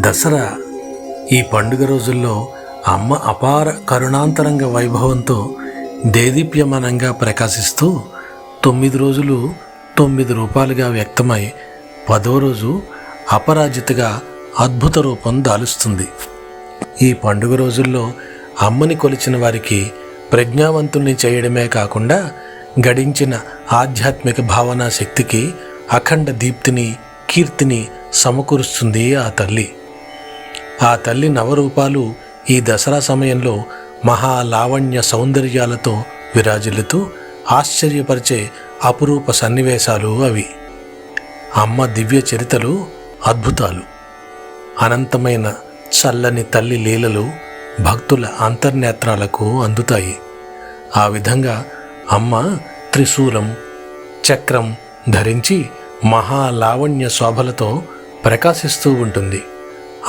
దసరా ఈ పండుగ రోజుల్లో అమ్మ అపార కరుణాంతరంగ వైభవంతో దేదీప్యమానంగా ప్రకాశిస్తూ తొమ్మిది రోజులు తొమ్మిది రూపాలుగా వ్యక్తమై పదో రోజు అపరాజితగా అద్భుత రూపం దాలుస్తుంది. ఈ పండుగ రోజుల్లో అమ్మని కొలిచిన వారికి ప్రజ్ఞావంతుల్ని చేయడమే కాకుండా గడించిన ఆధ్యాత్మిక భావనా శక్తికి అఖండ దీప్తిని కీర్తిని సమకూరుస్తుంది ఆ తల్లి. ఆ తల్లి నవరూపాలు ఈ దసరా సమయంలో మహా లావణ్య సౌందర్యాలతో విరాజిల్లుతూ ఆశ్చర్యపరిచే అపురూప సన్నివేశాలు అవి. అమ్మ దివ్య చరితలు అద్భుతాలు. అనంతమైన చల్లని తల్లి లీలలు భక్తుల అంతర్నేత్రాలకు అందుతాయి. ఆ విధంగా అమ్మ త్రిశూలం చక్రం ధరించి మహాలావణ్య శోభలతో ప్రకాశిస్తూ ఉంటుంది.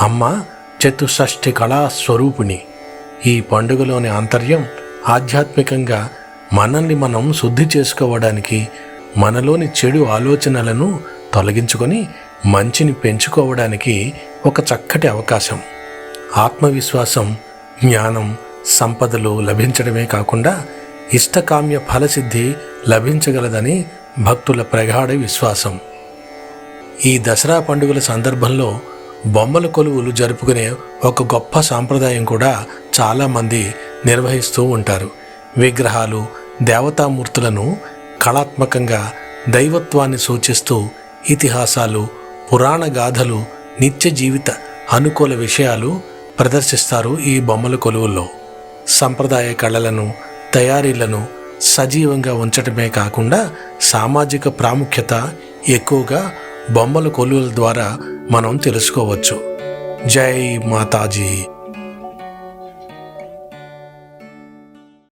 అమ్మ చతుషష్ఠి కళా స్వరూపిణి ఈ పండుగలోని ఆంతర్యం ఆధ్యాత్మికంగా మనల్ని మనం శుద్ధి చేసుకోవడానికి మనలోని చెడు ఆలోచనలను తొలగించుకొని మంచిని పెంచుకోవడానికి ఒక చక్కటి అవకాశం. ఆత్మవిశ్వాసం జ్ఞానం సంపదలు లభించడమే కాకుండా ఇష్టకామ్య ఫలసిద్ధి లభించగలదని భక్తుల ప్రగాఢ విశ్వాసం. ఈ దసరా పండుగల సందర్భంలో బొమ్మల కొలువులు జరుపుకునే ఒక గొప్ప సాంప్రదాయం కూడా చాలామంది నిర్వహిస్తూ ఉంటారు. విగ్రహాలు దేవతామూర్తులను కళాత్మకంగా దైవత్వాన్ని సూచిస్తూ ఇతిహాసాలు పురాణ గాథలు నిత్య జీవిత అనుకూల విషయాలు ప్రదర్శిస్తారు ఈ బొమ్మల కొలువుల్లో. సంప్రదాయ కళలను తయారీలను సజీవంగా ఉంచటమే కాకుండా సామాజిక ప్రాముఖ్యత ఎక్కువగా బొమ్మల కొలువుల ద్వారా మనం తెలుసుకోవచ్చు. జై మాతాజీ.